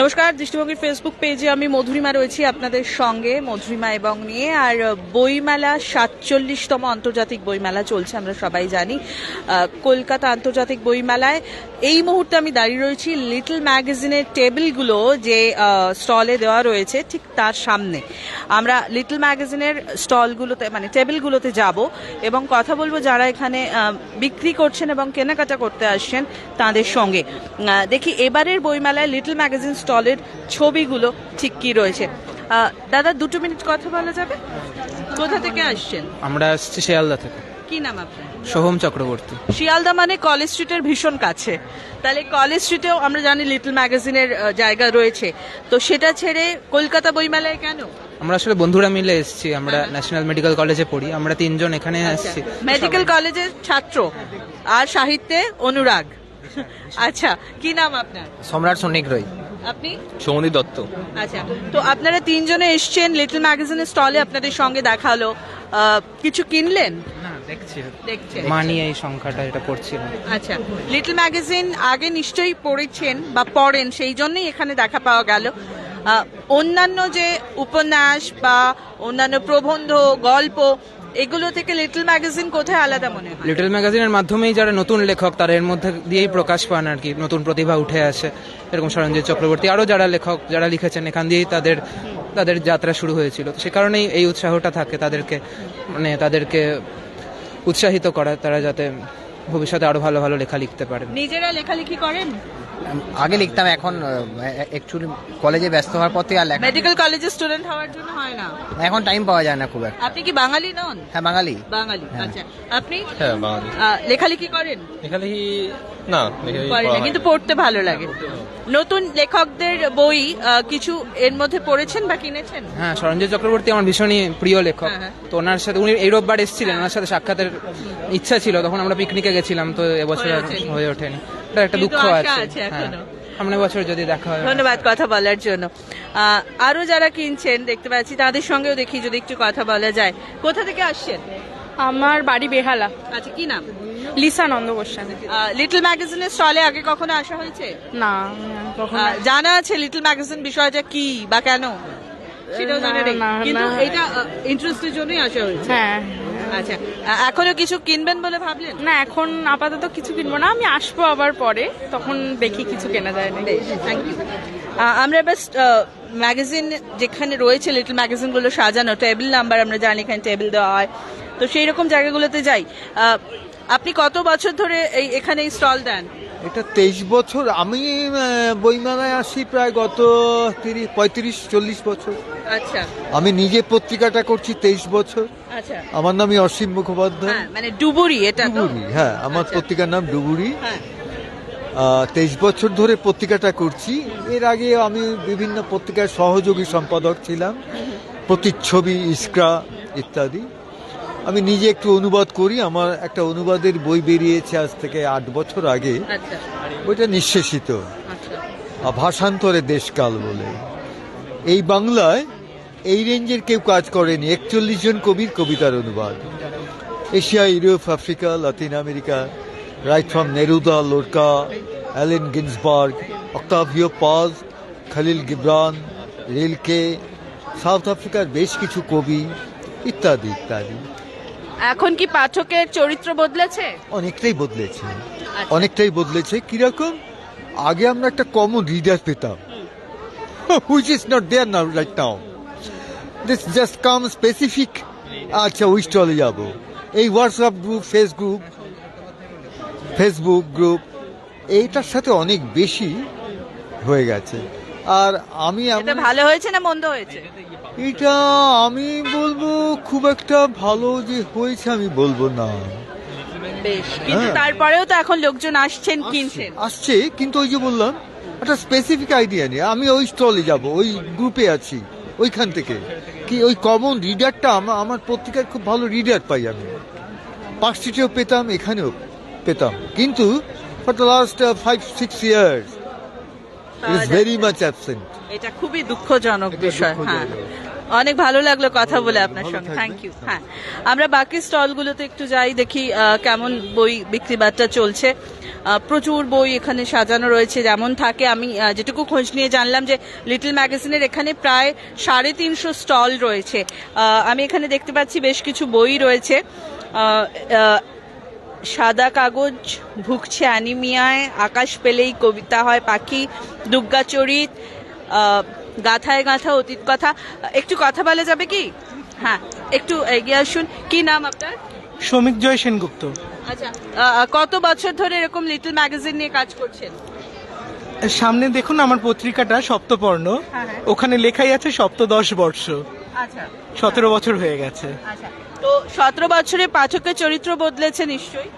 নমস্কার, দৃষ্টিভঙ্গির ফেসবুক পেজে আমি মধুরিমা রয়েছি আপনাদের সঙ্গে, মধুরিমা এবং নিয়ে। আর বইমেলা, সাতচল্লিশতম আন্তর্জাতিক বইমেলা চলছে, আমরা সবাই জানি। কলকাতা আন্তর্জাতিক বইমেলায়। এই মুহূর্তে আমি দাঁড়িয়ে রয়েছি লিটল ম্যাগাজিনের টেবিলগুলো যে স্টলে দেওয়া রয়েছে ঠিক তার সামনে। আমরা লিটল ম্যাগাজিনের স্টলগুলোতে মানে টেবিলগুলোতে যাব এবং কথা বলব যারা এখানে বিক্রি করছেন এবং কেনাকাটা করতে আসছেন তাদের সঙ্গে। দেখি এবারের বইমেলায় লিটল ম্যাগাজিন স্টলের ছবিগুলো ঠিক কি রয়েছে। দাদা দুটো মিনিট কথা বলা যাবে? কোথা থেকে আসছেন? আমরা আসছি শিয়ালদা থেকে। কি নাম আপনার? সোহম চক্রবর্তী। শিয়ালদা মানে কলেজ স্ট্রিটের ভীষণ কাছে। তাহলে কলেজ স্ট্রিটেও আমরা জানি লিটল ম্যাগাজিনের জায়গা রয়েছে। তো সেটা ছেড়ে কলকাতা বইমেলায় কেন? আমরা আসলে বন্ধুরা মিলে এসেছি। আমরা ন্যাশনাল মেডিকেল কলেজে পড়ি। আমরা তিনজন এখানে আসছি। মেডিকেল কলেজের ছাত্র আর সাহিত্যে অনুরাগ। আচ্ছা কি নাম আপনার? সম্রাট সনিক রয়। আপনি? সৌমদীপ দত্ত। আচ্ছা তো আপনারা তিনজনে এসছেন লিটল ম্যাগাজিনের স্টলে আপনাদের সঙ্গে দেখা হলো। কিছু কিনলেন? না দেখছি। দেখছেন। মানি এই সংখ্যাটা এটা পড়ছিলাম আচ্ছা লিটল ম্যাগাজিন আগে নিশ্চয়ই পড়েছেন বা পড়েন সেই জন্যই এখানে দেখা পাওয়া গেল। অন্যান্য যে উপন্যাস বা অন্যান্য প্রবন্ধ গল্প এগুলো থেকে লিটল ম্যাগাজিন কোথায় আলাদা মনে হয়? লিটল ম্যাগাজিনের মাধ্যমেই যারা নতুন লেখক তারা এর মধ্যে দিয়েই প্রকাশ পান আর কি নতুন প্রতিভা উঠে আসে। এরকম সরঞ্জিৎ চক্রবর্তী আরও যারা লেখক যারা লিখেছেন এখান দিয়েই তাদের তাদের যাত্রা শুরু হয়েছিল। সে কারণেই এই উৎসাহটা থাকে তাদেরকে মানে তাদেরকে উৎসাহিত করা তারা যাতে ভবিষ্যতে আরও ভালো ভালো লেখা লিখতে পারেন। নিজেরা লেখালেখি করেন? আগে লিখতাম এখন অ্যাকচুয়ালি কলেজে ব্যস্ত হওয়ার পর থেকে আর লেখা মেডিকেল কলেজের স্টুডেন্ট হওয়ার জন্য হয় না? এখন টাইম পাওয়া যায় না খুব একটা। আপনি কি বাঙালি নন? হ্যাঁ বাঙালি। বাঙালি আচ্ছা। আপনি? হ্যাঁ বাঙালি। লেখালেখি করেন? কি না লেখালেখি করেন না কিন্তু পড়তে ভালো লাগে। নতুন লেখকদের বই কিছু এর মধ্যে পড়েছেন বা কিনেছেন? হ্যাঁ সরঞ্জিৎ চক্রবর্তী আমার ভীষণই প্রিয় লেখক। হ্যাঁ, হ্যাঁ। তো ওনার সাথে উনি এই রোববার এসেছিলেন ওনার সাথে সাক্ষাতের ইচ্ছা ছিল তখন আমরা পিকনিকে গেছিলাম তো এবছর হয়ে ওঠেনি। এটা একটা দুঃখ আছে। হ্যাঁ। এখনও। সামনের বছর যদি দেখা হয়। ধন্যবাদ কথা বলার জন্য। আরও যারা কিনছেন দেখতে পাচ্ছি তাদের সঙ্গেও দেখি যদি একটু কথা বলা যায়। কোথা থেকে আসছেন? আমার বাড়ি বেহালা। আচ্ছা কি নাম? লিসা নন্দ গোস্বামী। লিটল ম্যাগাজিনের স্টলে আগে কখনো আসা হয়েছে? না কখনো জানা আছে লিটল ম্যাগাজিন বিষয়টা কি বা কেন? সেটাও জানা নেই। কিন্তু এটা ইন্টারেস্টের জন্যই আসা হয়েছে। হ্যাঁ। আচ্ছা এখনও কিছু কিনবেন বলে ভাবলেন? না এখন আপাতত কিছু কিনবো না। আমি আসব আবার পরে। তখন দেখি কিছু কেনা যায় না থ্যাংক ইউ আমরা বেস্ট ম্যাগাজিন যেখানে রয়েছে লিটল ম্যাগাজিনগুলো সাজানো টেবিল নাম্বার আমরা জানি এখানে টেবিল দেওয়া হয়। তো সেই রকম জায়গাগুলোতে যাই। আপনি কত বছর ধরে এই এখানে স্টল দেন? এটা তেইশ বছর। আমি বইমেলায় আসি প্রায় গত তিরিশ পঁয়ত্রিশ চল্লিশ বছর। আচ্ছা। আমি নিজে পত্রিকাটা করছি তেইশ বছর। আচ্ছা। আমার নামই অসীম মুখোপাধ্যায়। হ্যাঁ মানে ডুবুরি এটা ডুবুরি হ্যাঁ আমার আচ্ছা। পত্রিকার নাম ডুবুরি। হ্যাঁ। তেইশ বছর ধরে পত্রিকাটা করছি। এর আগে আমি বিভিন্ন পত্রিকার সহযোগী সম্পাদক ছিলাম। প্রতিচ্ছবি ইস্ক্রা ইত্যাদি। আমি নিজে একটু অনুবাদ করি। আমার একটা অনুবাদের বই বেরিয়েছে আজ থেকে আট বছর আগে। আচ্ছা। বইটা নিঃশেষিত। আচ্ছা। ভাষান্তরে দেশকাল বলে। এই বাংলায় এই রেঞ্জের কেউ কাজ করেনি। একচল্লিশ জন কবির কবিতার অনুবাদ। Asia Europe Africa Latin America right from Neruda Lorca Allen Ginsberg Octavio Paz Khalil Gibran Rilke south আফ্রিকার বেশ কিছু কবি ইত্যাদি ইত্যাদি। এখন কি পাঠকের চরিত্র বদলেছে? অনেকটাই বদলেছে। অনেকটাই বদলেছে। কীরকম? আগে আমরা একটা কমন রিডার পেতাম। Which is not there now right now this just come specific আচ্ছা ওই স্টলে যাব। এই WhatsApp group face group Facebook group এইটার সাথে অনেক বেশি হয়ে গেছে। আর আমি ভালো হয়েছে না মন্দ হয়েছে? এটা আমি বলব খুব একটা ভালো যে হয়েছে আমি বলব না। বেশ কিন্তু হ্যাঁ। তারপরেও তো এখন লোকজন আসছেন কিনছেন। আসছে কিন্তু ওই যে বললাম একটা স্পেসিফিক আইডিয়া নেই আমি ওই স্টলে যাব ওই গ্রুপে আছি ওইখান থেকে। কি ওই কমন রিডারটা আমার আমার পত্রিকার খুব ভালো রিডার পাই আমি। পার্ক স্ট্রিটেও পেতাম এখানেও পেতাম। কিন্তু for the last five six years is very much absent এটা খুবই দুঃখজনক বিষয় হ্যাঁ। অনেক ভালো লাগল কথা বলে আপনার সঙ্গে। থ্যাংক ইউ হ্যাঁ আমরা বাকি স্টলগুলোতে একটু যাই দেখি কেমন বই বিক্রি চলছে। প্রচুর বই এখানে সাজানো রয়েছে যেমন থাকে। আমি যেটুকু খোঁজ নিয়ে জানলাম যে লিটল ম্যাগাজিনের এখানে প্রায় সাড়ে তিনশো স্টল রয়েছে। আমি এখানে দেখতে পাচ্ছি বেশ কিছু বই রয়েছে। সাদা কাগজ ভুগছে অ্যানিমিয়ায় আকাশ পেলেই কবিতা হয় পাখি দুর্গাচরিত আহ, গাথায় গাথা অতীত কথা। একটু কথা বলা যাবে কি? হ্যাঁ একটু এগিয়ে আসুন। কি নাম আপনার? শ্রমিক জয় সেনগুপ্ত। আচ্ছা কত বছর ধরে এরকম লিটল ম্যাগাজিন নিয়ে কাজ করছেন? সামনে দেখুন আমার পত্রিকাটা সপ্তপর্ণ। হ্যাঁ, হ্যাঁ। ওখানে লেখাই আছে সপ্তদশ বর্ষ। আচ্ছা। সতেরো বছর হয়ে গেছে। আচ্ছা। তো সতেরো বছরে পাঠকের চরিত্র বদলেছে নিশ্চয়ই?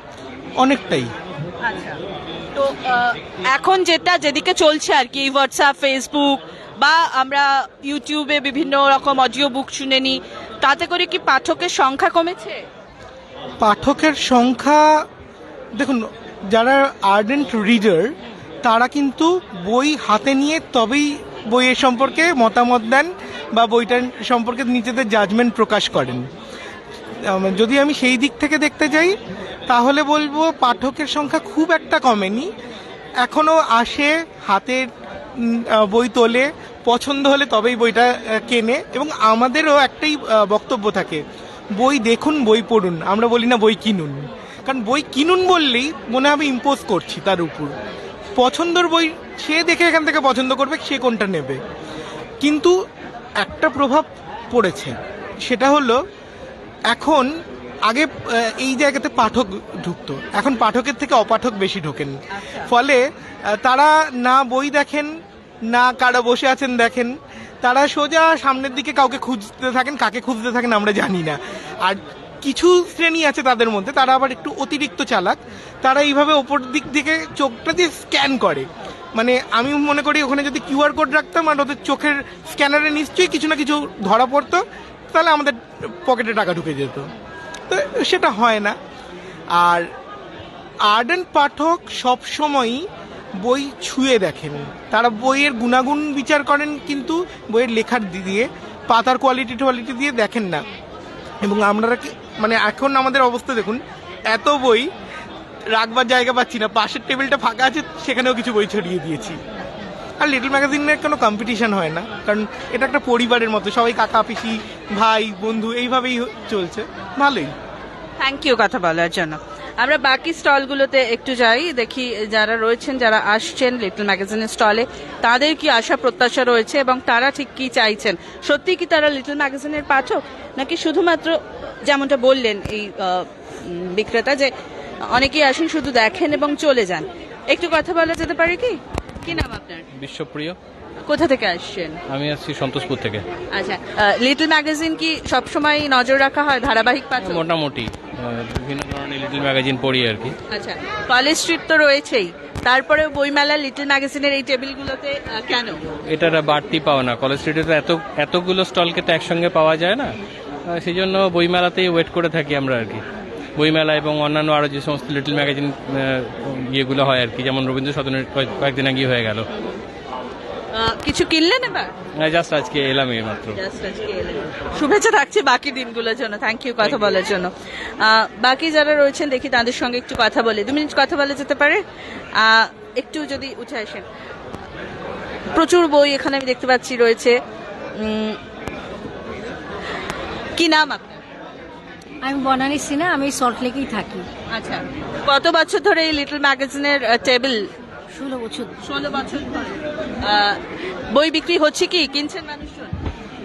অনেকটাই। আচ্ছা। তো এখন যেটা যেদিকে চলছে আর কি হোয়াটসঅ্যাপ ফেসবুক বা আমরা ইউটিউবে বিভিন্ন রকম অডিও বুক শুনে নিই তাতে করে কি পাঠকের সংখ্যা কমেছে? পাঠকের সংখ্যা, দেখুন, যারা আর্ডেন্ট রিডার তারা কিন্তু বই হাতে নিয়ে তবেই বইয়ের সম্পর্কে মতামত দেন বা বইটার সম্পর্কে নিজেদের জাজমেন্ট প্রকাশ করেন। যদি আমি সেই দিক থেকে দেখতে যাই, তাহলে বলব পাঠকের সংখ্যা খুব একটা কমেনি। এখনও আসে, হাতের বই তোলে পছন্দ হলে তবেই বইটা কেনে। এবং আমাদেরও একটাই বক্তব্য থাকে, বই দেখুন, বই পড়ুন। আমরা বলি না বই কিনুন। কারণ বই কিনুন বললেই মনে হবে ইম্পোজ করছি তার উপর। পছন্দর বই সে দেখে এখান থেকে পছন্দ করবে, সে কোনটা নেবে। কিন্তু একটা প্রভাব পড়েছে। সেটা হলো, এখন আগে এই জায়গাতে পাঠক ঢুকতো। এখন পাঠকের থেকে অপাঠক বেশি ঢোকেন। ফলে তারা না বই দেখেন না, কারা বসে আছেন দেখেন। তারা সোজা সামনের দিকে কাউকে খুঁজতে থাকেন, কাকে খুঁজতে থাকেন আমরা জানি না। আর কিছু শ্রেণি আছে তাদের মধ্যে, তারা আবার একটু অতিরিক্ত চালাক। তারা এইভাবে ওপর দিক থেকে চোখটা দিয়ে স্ক্যান করে। মানে আমি মনে করি ওখানে যদি কিউআর কোড রাখতাম আর ওদের চোখের স্ক্যানারে নিশ্চয়ই কিছু না কিছু ধরা পড়তো, তাহলে আমাদের পকেটে টাকা ঢুকে যেত। তো সেটা হয় না। আর আর্ডেন্ট পাঠক সব সময়ই বই ছুঁয়ে দেখেন। তারা বইয়ের গুণাগুণ বিচার করেন, কিন্তু বইয়ের লেখার দিয়ে, পাতার কোয়ালিটি টোয়ালিটি দিয়ে দেখেন না। এবং আমরা মানে এখন আমাদের অবস্থা দেখুন, এত বই রাখবার জায়গা পাচ্ছি না, পাশের টেবিলটা ফাঁকা আছে, সেখানেও কিছু বই ছড়িয়ে দিয়েছি। আর লিটল ম্যাগাজিনের কোনো কম্পিটিশন হয় না, কারণ এটা একটা পরিবারের মতো, সবাই কাকা, পিসি, ভাই, বন্ধু, এইভাবেই চলছে। ভালোই। থ্যাংক ইউ কথা বলার জন্য। আমরা বাকি স্টলগুলোতে একটু যাই, দেখি যারা রয়েছেন, যারা আসছেন লিটল ম্যাগাজিনের স্টলে, তাদের কি আশা, প্রত্যাশা রয়েছে এবং তারা ঠিক কি চাইছেন? সত্যি কি তারা লিটল ম্যাগাজিনের পাঠক? নাকি শুধুমাত্র যেমনটা বললেন এই বিক্রেতা যে অনেকেই আসেন, শুধু দেখেন এবং চলে যান? একটু কথা বলা যেতে পারে কি? কি নাম আপনার? বিশ্বপ্রিয়। কোথা থেকে আসছেন? আমি আসছি সন্তোষপুর থেকে। আচ্ছা লিটল ম্যাগাজিন কি সবসময় নজর রাখা হয় ধারাবাহিক পাঠক? মোটামুটি বিভিন্ন ধরনের লিটল ম্যাগাজিন পড়ি আর কি। আচ্ছা কলেজ স্ট্রিট তো রয়েছেই। তারপরে বইমেলা লিটল ম্যাগাজিনের এই টেবিলগুলোতে কেন? এটার বাড়তি পাওয়া না। কলেজ স্ট্রিটে তো এত এতগুলো স্টলকে তো একসঙ্গে পাওয়া যায় না। সেই জন্য বইমেলাতেই ওয়েট করে থাকি আমরা আর কি। বইমেলা এবং অন্যান্য আরও যে সমস্ত লিটল ম্যাগাজিন ইয়েগুলো হয় আর কি। যেমন রবীন্দ্র সদনের কয়েক- কয়েকদিন আগে হয়ে গেল। কিছু কিনলেন এবার? জাস্ট আজকে এলাম এই মাত্র। শুভেচ্ছা থাকছে বাকি দিনগুলোর জন্য। থ্যাংক ইউ কথা বলার জন্য। বাকি যারা রয়েছেন দেখি তাদের সঙ্গে একটু কথা বলে। দু মিনিট কথা বলা যেতে পারে? একটু যদি উঠে আসেন। প্রচুর বই এখানে আমি দেখতে পাচ্ছি রয়েছে। কি নাম আপনার? আমি বনানী সিনা আমি সল্টলেকেই থাকি। আচ্ছা। কত বছর ধরে এই লিটল ম্যাগাজিনের টেবিল ষোলো বছর। ষোলো বছর ধরে। বই বিক্রি হচ্ছে কি? কিনছেন মানুষজন?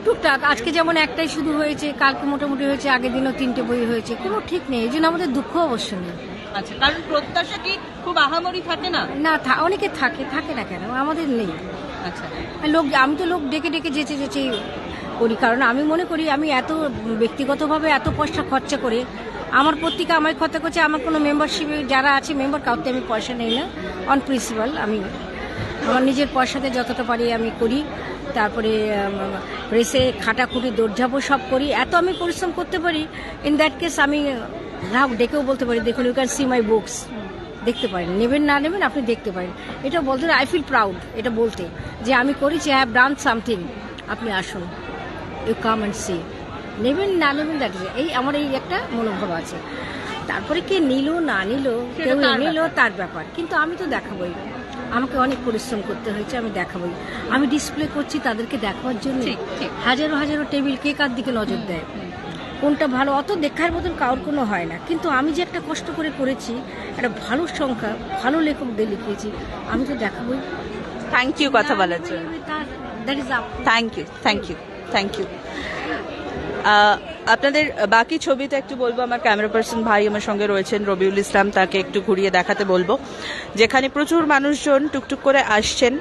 টুকটাক। আজকে যেমন একটাই শুধু হয়েছে কালকে মোটামুটি হয়েছে আগের দিনও তিনটে বই হয়েছে। কোনো ঠিক নেই। এই জন্য আমাদের দুঃখ অবশ্য নেই। আচ্ছা কারণ প্রত্যাশা কি খুব আহামরি থাকে না? না অনেকে থাকে থাকে না কেন? আমাদের নেই। আচ্ছা। লোক আমি তো লোক ডেকে ডেকে যেচে যেচে করি। কারণ আমি মনে করি আমি এত ব্যক্তিগতভাবে এত পয়সা খরচা করে আমার পত্রিকা আমায় খরচা করছে আমার কোনো মেম্বারশিপে যারা আছে মেম্বার কাউকে আমি পয়সা নেই না। অন প্রিন্সিপাল আমি আমার নিজের পয়সাতে যতটা পারি আমি করি। তারপরে প্রেসে খাটাখুটি দৌড়ঝাঁপও সব করি। এত আমি পরিশ্রম করতে পারি ইন দ্যাট কেস আমি গ্রাহক ডেকেও বলতে পারি দেখুন you can see my books দেখতে পারেন নেবেন না নেবেন আপনি দেখতে পারেন। এটা বলতে আই ফিল প্রাউড এটা বলতে। যে আমি করেছি হ্যাভ ডান সামথিং আপনি আসুন ইউ কাম অ্যান্ড সি নেবেন না নেবেন দ্যাট এই আমার এই একটা মনোভাব আছে। তারপরে কে নিল না নিল কেউ নিল তার ব্যাপার। কিন্তু আমি তো দেখাবই। আমাকে অনেক পরিশ্রম করতে হয়েছে আমি দেখাবই। আমি ডিসপ্লে করছি তাদেরকে দেখাবার জন্য। হাজারো হাজারো টেবিল কে কার দিকে নজর দেয়? কোনটা ভালো? অত দেখার মতন কারোর কোনো হয় না। কিন্তু আমি যে একটা কষ্ট করে করেছি একটা ভালো সংখ্যা ভালো লেখকদের লিখিয়েছি আমি তো দেখাবই। থ্যাংক ইউ কথা বলার জন্য। That is up thank you thank you thank you আপনাদের বাকি ছবিটা একটু বলব, আমার ক্যামেরা পার্সন ভাই আমার সঙ্গে রয়েছেন, রবিউল ইসলাম, তাকে একটু ঘুরিয়ে দেখাতে বলব। যেখানে প্রচুর মানুষজন টুকটুক করে আসছেন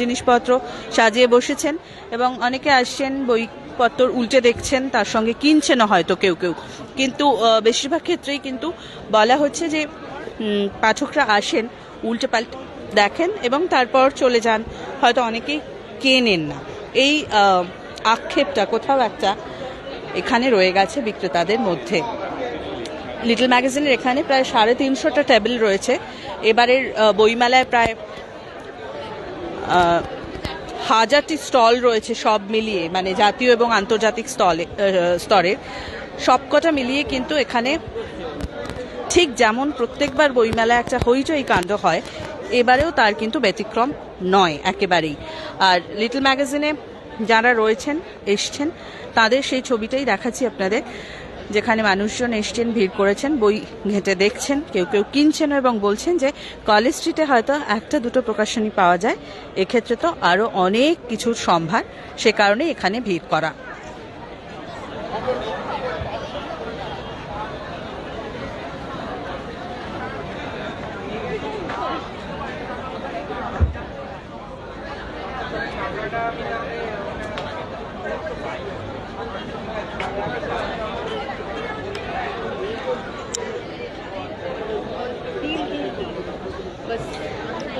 জিনিসপত্র সাজিয়ে বসেছেন এবং অনেকে আসছেন, বইপত্র উল্টে দেখছেন, তার সঙ্গে কিনছেনও হয়তো কেউ কেউ। কিন্তু বেশিরভাগ ক্ষেত্রেই কিন্তু বলা হচ্ছে যে পাঠকরা আসেন, উল্টে পাল্টে দেখেন এবং তারপর চলে যান। হয়তো অনেকেই কেনেন না। এই আক্ষেপটা কোথাও একটা এখানে রয়ে গেছে বিক্রেতাদের মধ্যে। লিটল ম্যাগাজিনের এখানে প্রায় সাড়ে তিনশোটা টেবিল রয়েছে। এবারের বইমেলায় প্রায় হাজারটি স্টল রয়েছে সব মিলিয়ে মানে জাতীয় এবং আন্তর্জাতিক স্তলে আহ, স্তরের সবকটা মিলিয়ে কিন্তু এখানে ঠিক যেমন প্রত্যেকবার বইমেলায় একটা হইচই কাণ্ড হয় এবারেও তার কিন্তু ব্যতিক্রম নয় একেবারেই। আর লিটল ম্যাগাজিনে যারা রয়েছেন, এসছেন, তাদের সেই ছবিটাই দেখাচ্ছি আপনাদের। যেখানে মানুষজন এসছেন, ভিড় করেছেন, বই ঘেঁটে দেখছেন, কেউ কেউ কিনছেন এবং বলছেন যে কলেজ স্ট্রিটে হয়তো একটা দুটো প্রকাশনী পাওয়া যায়। এক্ষেত্রে তো আরও অনেক কিছুর সম্ভার, সে কারণে এখানে ভিড় করা।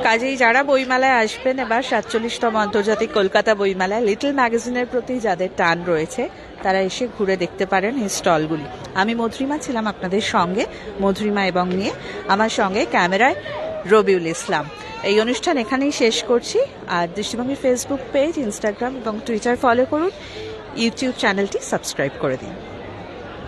কাজেই যারা বইমেলায় আসবেন, এবার সাতচল্লিশতম আন্তর্জাতিক কলকাতা বইমেলায় লিটল ম্যাগাজিনের প্রতি যাদের টান রয়েছে, তারা এসে ঘুরে দেখতে পারেন এই স্টলগুলি। আমি মধুরিমা ছিলাম আপনাদের সঙ্গে, মধুরিমা এবং নিয়ে। আমার সঙ্গে ক্যামেরায় রবিউল ইসলাম। এই অনুষ্ঠান এখানেই শেষ করছি। আর দৃষ্টিভঙ্গির ফেসবুক পেজ ইনস্টাগ্রাম এবং টুইটার ফলো করুন। ইউটিউব চ্যানেলটি সাবস্ক্রাইব করে দিন।